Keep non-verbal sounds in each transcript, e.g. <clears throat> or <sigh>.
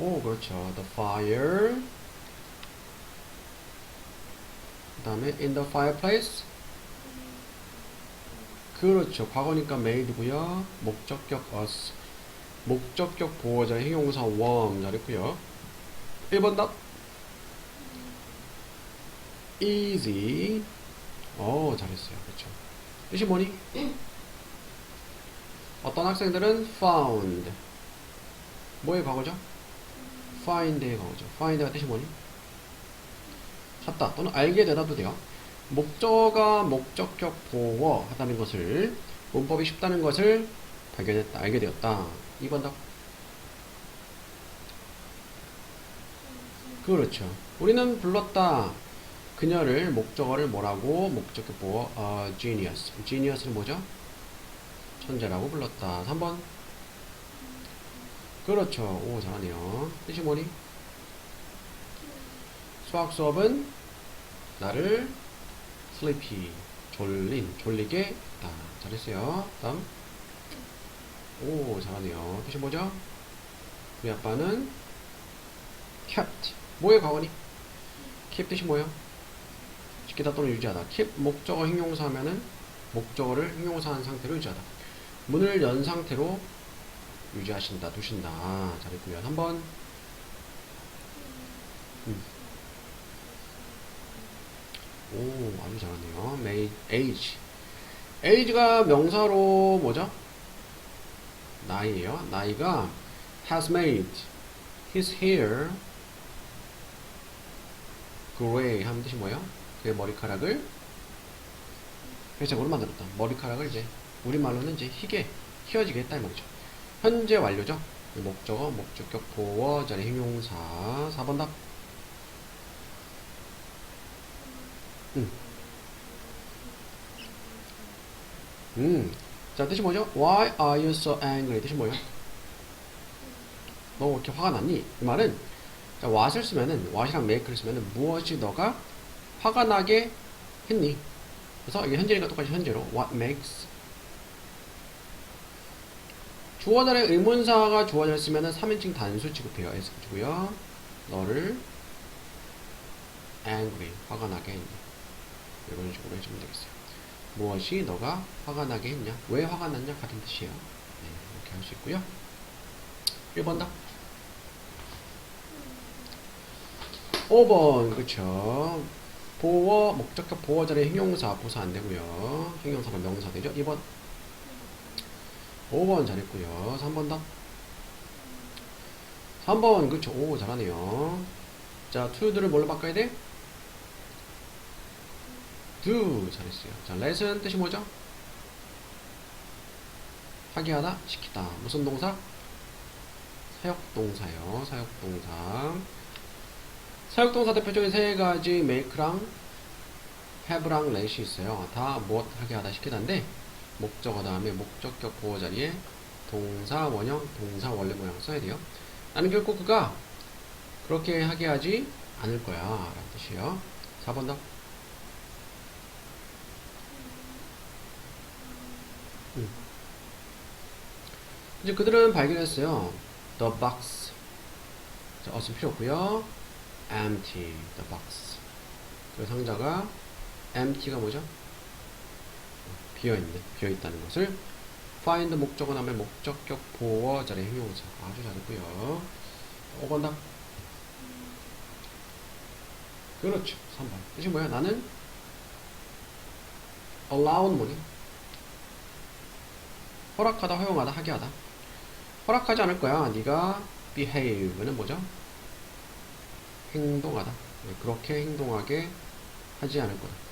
오, 그렇죠. The fire. 그 다음에 in the fireplace. 그렇죠. 과거니까 made고요. 목적격 us. 목적격 보호자 형용사 warm 잘했고요. 1번 답. easy. 어, 잘했어요. 그렇죠. 뜻이 뭐니? 어떤 학생들은 found. 뭐의 과거죠? Find의 과거죠. find가 뜻이 뭐니? 찾다 또는 알게 되다도 돼요. 목적어가 목적격 보어 하다는 것을 문법이 쉽다는 것을 발견했다, 알게 되었다. 2번 답. 그렇죠. 우리는 불렀다. 그녀를 목적어를 뭐라고 목적격 보어 어, genius. genius는 뭐죠? 천재라고 불렀다. 3번. 그렇죠. 오, 잘하네요. 뜻이 뭐니? 수학 수업은 나를 sleepy, 졸린, 졸리게 했다. 잘했어요. 다음. 오, 잘하네요. 뜻이 뭐죠? 우리 아빠는 kept. 뭐의 과거니? keep 뜻이 뭐예요? 지키다 또는 유지하다. keep 목적어 형용사 하면은 목적어를 형용사한 상태로 유지하다. 문을 연 상태로 유지하신다, 두신다. 잘했고요. 3번. 음. 오, 아주 잘하네요. made, age. age가 명사로 뭐죠? 나이예요. 나이가 has made his hair gray 하면 뜻이 뭐예요? 그의 머리카락을 회색으로 만들었다. 머리카락을 이제 우리말로는 이제 희게 휘어지게 했다 이 말이죠. 현재 완료죠. 목적어, 목적격, 보어, 자리 형용사 4번 답. 음. 음. 자, 뜻이 뭐죠? Why are you so angry? 뜻이 뭐예요? 너 왜 이렇게 화가 났니? 이 말은 자, what을 쓰면은 what이랑 make를 쓰면은 무엇이 너가 화가 나게 했니? 그래서 이게 현재니까 똑같이 현재로 what makes 주어 자리에 의문사가 주어 자리에 쓰면은 3인칭 단수 취급해요. 붙이고요. 너를 angry 화가 나게 했니? 이런 식으로 해주면 되겠어요. 무엇이 너가 화가 나게 했냐? 왜 화가 났냐? 같은 뜻이에요. 네, 이렇게 할 수 있고요. 1번 답. 5번, 그쵸. 보어, 목적격 보어 자리에 형용사, 부사 안 되고요. 형용사가 명사 되죠. 2번. 5번 잘했고요. 3번 답. 3번, 그쵸. 오, 잘하네요. 자, to를 뭘로 바꿔야 돼? do. 잘했어요. 자, lesson 뜻이 뭐죠? 하게 하다, 시키다. 무슨 동사? 사역동사요. 사역동사. 사역동사 대표적인 세 가지 make랑 have랑 let이 있어요. 다 무엇 하게 하다 시키다인데 목적어 다음에 목적격 보호 자리에 동사 원형, 동사 원래 모양 써야 돼요. 나는 결코 그가 그렇게 하게 하지 않을 거야. 라는 뜻이에요. 4번 답. 음. 이제 그들은 발견했어요. The box. 자, 어순 필요 없고요. empty the box. 그 상자가 empty가 뭐죠? 비어있는, 비어있다는 것을 find 목적어 다음에 목적격 보어 자리 형용사 아주 잘했고요. 5번 답. 그렇죠. 3번. 뜻이 뭐야? 나는 allow는 뭐니? 허락하다, 허용하다, 하게 하다. 허락하지 않을 거야. 네가 behave는 뭐죠? 행동하다. 네, 그렇게 행동하게 하지 않을 거다.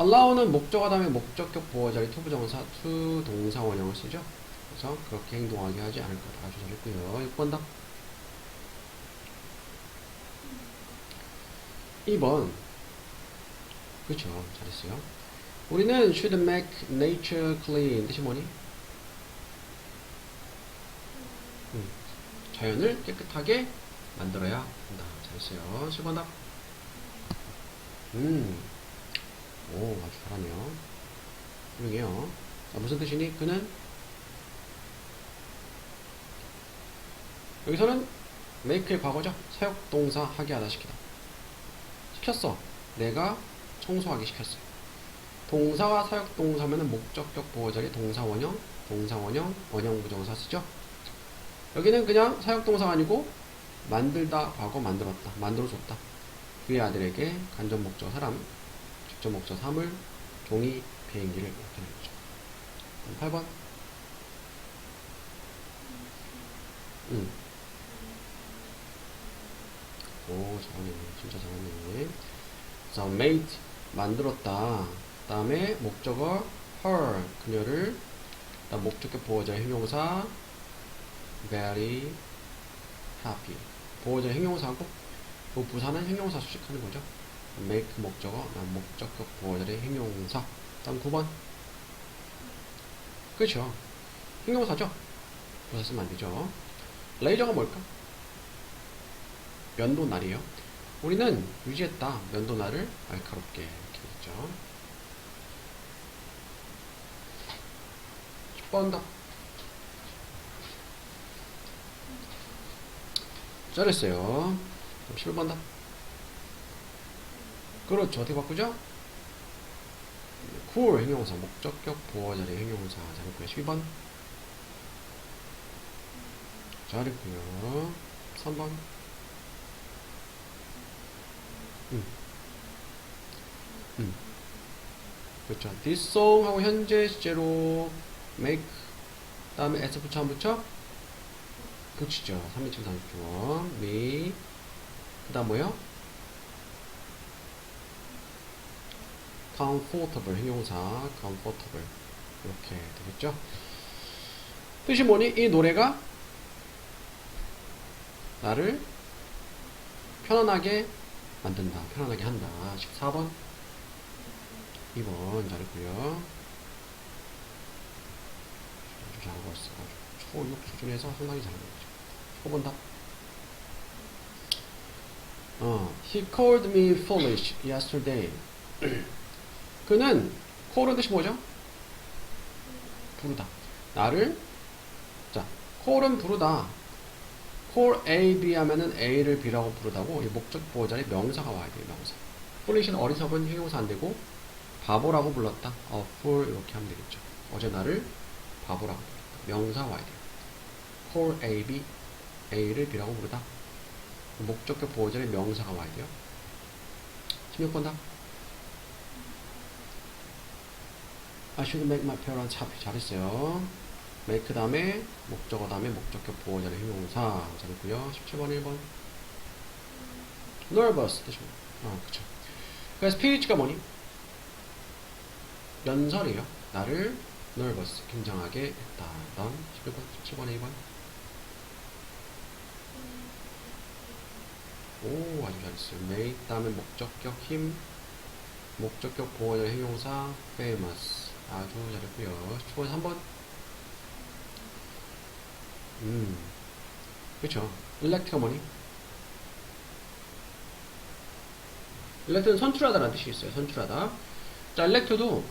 Allow는 목적어 다음에 목적격 보어 자리 투부정사, 투 동사 원형을 쓰죠. 그래서 그렇게 행동하게 하지 않을 거다. 아주 잘했고요. 6번 답. 2번. 그렇죠. 잘했어요. 우리는 should make nature clean. 뜻이 뭐니? 음, 자연을 깨끗하게 만들어야 한다. 잘했어요. 10번 답. 음. 오, 아주 잘하네요. 훌륭해요. 자, 무슨 뜻이니? 그는 여기서는 make의 과거죠. 사역동사 하게 하다 시키다. 시켰어. 내가 청소하기 시켰어요. 동사와 사역동사면은 목적격 보호자리 동사 원형, 동사 원형, 원형 부정사 쓰죠. 여기는 그냥 사역동사가 아니고 만들다, 과거 만들었다, 만들어줬다. 그의 아들에게 간접 목적 사람, 직접 목적 사물, 종이, 비행기를 되겠죠. 8번. 응. 오, 잘하네. 진짜 잘하네. 자, made, 만들었다. 다음에 목적어 her, 그녀를. 다음 목적격 보호자 형용사 very happy. 보호자 형용사고, 그 부사는 형용사 수식하는 거죠. Make 목적어, 다음 목적격 보호자의 형용사. 다음 9번. 그렇죠. 형용사죠. 부사 쓰면 안 되죠. 레이저가 뭘까? 면도 날이에요. 우리는 유지했다. 면도 날을 날카롭게 이렇게 됐죠. 10번 더. 잘했어요. 그럼 11번 더. 그렇죠. 어떻게 바꾸죠? cool 형용사, 목적격 보호자리 형용사 잘했고요. 12번. 잘했고요. 3번. 음. 음. 그렇죠. This song 하고 현재 시제로 make 다음에 s 붙여 안 붙여? 붙이죠. 3인칭 30초. me 그 다음 뭐요? Comfortable 형용사 comfortable 이렇게 되겠죠. 뜻이 뭐니? 이 노래가 나를 편안하게 만든다. 편안하게 한다. 14번. 2번 잘했고요. 아주 잘하고 있어. 초6 수준에서 상당히 잘하고 있죠. 5번 답. 어, he called me foolish yesterday. <clears throat> 그는 call은 뜻이 뭐죠? 부르다. 나를 자, call은 부르다. call A, B 하면은 A를 B라고 부르다고 이 목적 보호 자리 명사가 와야 돼요, 명사. foolish는 어리석은 형용사 안 되고 바보라고 불렀다. 어, fool 이렇게 하면 되겠죠. 어제 나를 바보라고 불렀다. 명사 와야 돼요. call A, B, A를 B라고 부르다. 목적격 보호 자리 명사가 와야 돼요. 16번 답. I should make my parents happy. 잘했어요. make 다음에 목적어 다음에 목적격 보호자의 형용사 잘했고요. 17번 1번 nervous 뜻이 뭐? 어, 그쵸. 그래서 PH가 뭐니? 연설이에요. 나를 nervous 긴장하게 했다. 다음 11번 17번에 2번 오 아주 잘했어요. make 다음에 목적격 힘 목적격 보호자의 형용사 famous 아주 잘했고요. 17번 3번 음, 그쵸. 일렉트가 뭐니? 일렉트는 선출하다라는 뜻이 있어요. 선출하다. 자, 일렉트도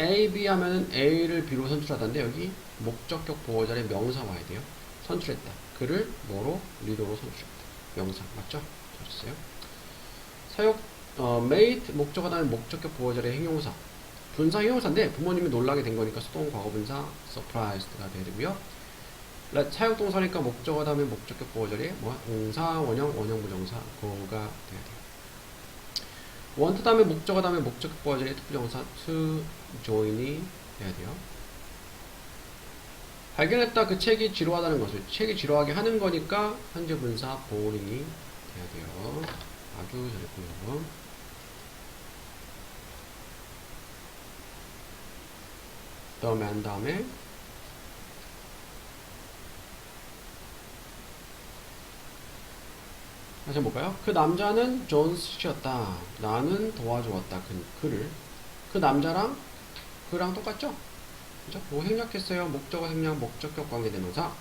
A, B 하면은 A를 B로 선출하다인데 여기 목적격 보호자의 명사 와야 돼요. 선출했다. 그를 뭐로? 리더로 선출했다. 명사. 맞죠? 잘했어요. 사역, 어, made, 목적어 다음에 목적격 보호자의 행용사. 분사 형용사인데 부모님이 놀라게 된 거니까 수동 과거분사 surprised가 되고요. 사역 동사니까 목적어 다음에 목적격 보호 자리에 뭐 동사 원형 원형 부정사 그거가 돼야 돼요. 원트 다음에 목적어 다음에 목적격 보호 자리에 특부정사 to join이 돼야 돼요. 발견했다 그 책이 지루하다는 것을 책이 지루하게 하는 거니까 현재 분사 boring이 돼야 돼요. 아주 잘했고요. 다음에 한 다음에 다시 볼까요? 그 남자는 존스씨였다. 나는 도와주었다. 그, 그를. 그 남자랑 그랑 똑같죠? 그죠? 뭐 생략했어요. 목적어 생략, 목적격 관계대명사.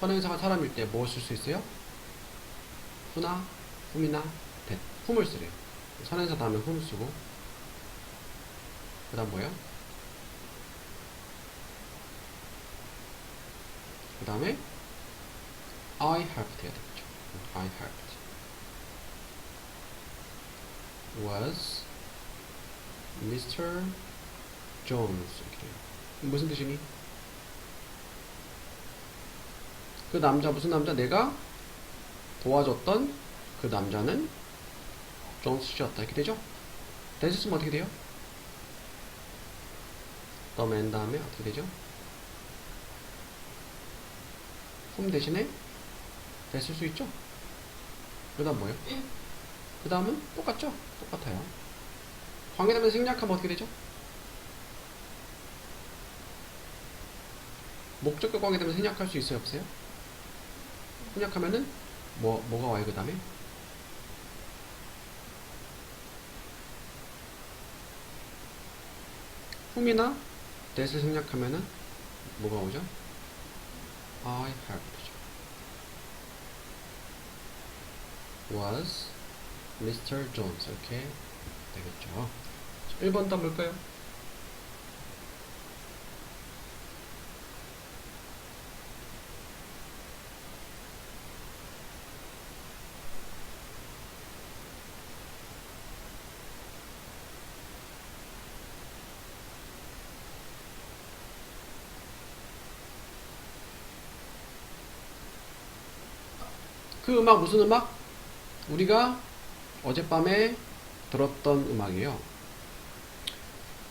선행사가 사람일 때 뭐 쓸 수 있어요? 후나, 훔이나, 대. 훔을 쓰래요. 선행사 다음에 훔을 쓰고. 그 다음 뭐예요? 그 다음에 I helped 해야 되겠죠. I helped. Was Mr. Jones. 무슨 뜻이니? 그 남자 무슨 남자? 내가 도와줬던 그 남자는 존스 씨였다 이렇게 되죠? 쓰면 어떻게 돼요? man 다음에 어떻게 되죠? Whom 대신에 됐을 수 있죠? 그 다음 뭐예요? 그 다음은 똑같죠? 똑같아요. 관계되면 생략하면 어떻게 되죠? 목적격 관계되면 생략할 수 있어요? 없어요? 생략하면은 뭐, 뭐가 와요? 그 다음에? whom이나 that을 생략하면은 뭐가 오죠? I helped was Mr. Jones 이렇게 되겠죠. 1번 답 뭘까요? 그 음악 무슨 음악? 우리가 어젯밤에 들었던 음악이에요.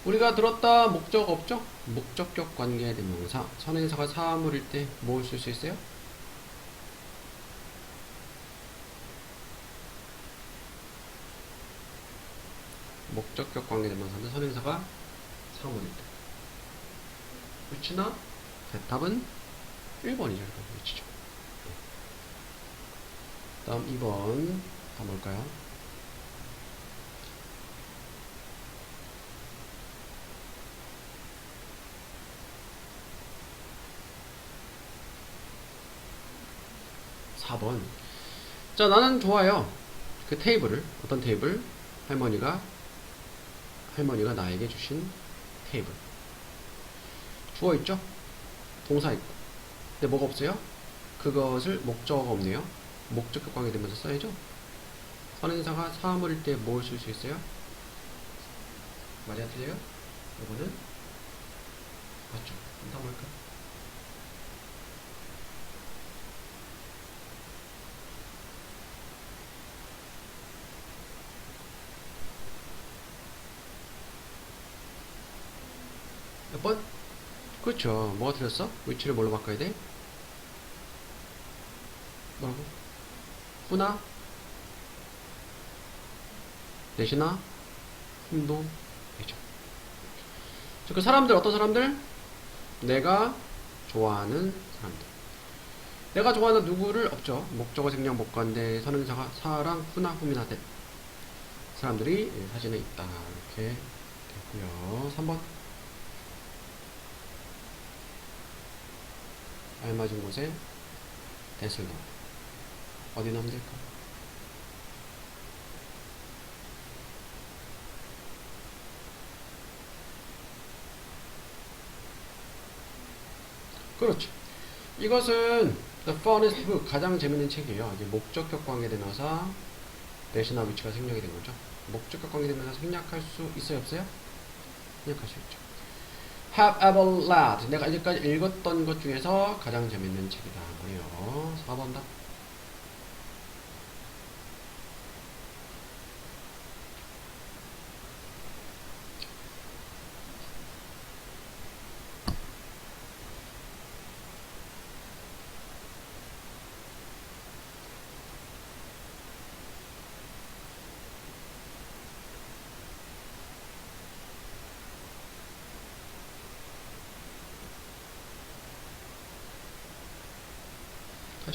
우리가 들었다 목적 없죠? 목적격 관계 대명사 선행사가 사물일 때뭘쓸수 있어요? 목적격 관계 대명사인데 선행사가 사물일 때 위치나 대답은 1번이죠. 위치죠. 다음 2번 다 뭘까요? 사번 자, 나는 좋아요. 그 테이블을, 어떤 테이블? 할머니가, 할머니가 나에게 주신 테이블. 주어 있죠? 동사 있고. 근데 뭐가 없어요? 그것을 목적어가 없네요. 목적격 관계 되면서 써야죠. 선행사가 사물일 때 뭘 쓸 수 있어요? 말이야 틀려요? 이거는 맞죠? 다 뭘까? 몇 번? 그렇죠. 뭐가 틀렸어? 위치를 뭘로 바꿔야 돼? 뭐라고? 후나? 흠도 되죠. 자, 그 사람들 어떤 사람들? 내가 좋아하는 사람들. 내가 좋아하는 누구를 없죠. 목적어 생략 목관대 선행사가 사랑 후나 흠이나 대 사람들이 이 사진에 있다. 이렇게 됐고요. 3번 알맞은 곳에 넣 어. 어디 넣으면 될까? 그렇죠. 이것은 The Funniest Book 가장 재밌는 책이에요. 이게 목적격 관계대명사 대신나 위치가 생략이 된 거죠. 목적격 관계대명사 생략할 수 있어요, 없어요? 생략할 수 있죠. Have ever read 내가 이제까지 읽었던 것 중에서 가장 재밌는 책이다. 뭐예요? 4번 답.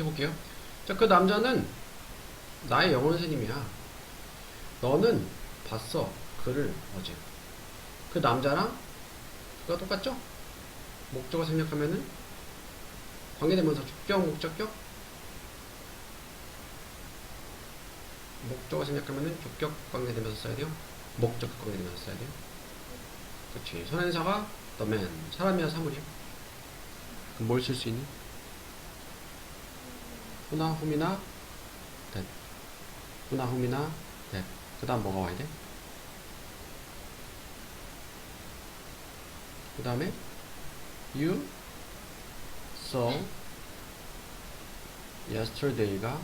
같이 볼게요. 자, 그 남자는 나의 영어 선생님이야. 너는 봤어. 그를 어제. 그 남자랑 그가 똑같죠? 목적어 생략하면은 관계되면서 주격, 목적격? 목적어 생략하면은 주격 관계되면서 써야 돼요. 목적격 관계되면서 써야 돼요. 그치. 선행사가 the man. 사람이야, 사물이야. 그럼 뭘 쓸 수 있니? 후나 후미나 that 후나 후미나 that 그 다음 뭐가 와야 돼? 그 다음에 you saw yesterday가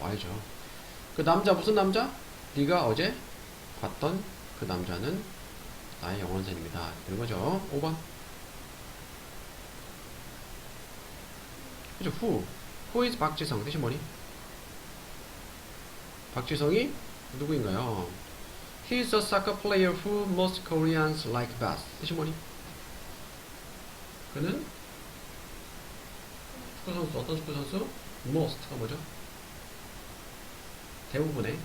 와야죠. 그 남자 무슨 남자? 네가 어제 봤던 그 남자는 나의 선생님이다. 이런 거죠. 5번. 그죠? who is 박지성 뜻이 뭐니? 박지성이 누구인가요? He is a soccer player who most Koreans like best. 뜻이 뭐니? 그는 축구 선수 어떤 축구 선수? Most가 뭐죠? 대부분의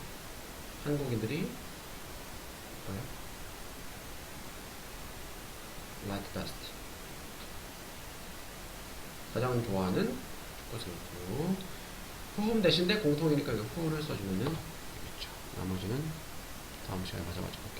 한국인들이 뭐요? Like best. 가장 좋아하는 whom 대신에 공통이니까 이거 who를 써주면은 되겠죠. 나머지는 다음 시간에 가져가죠.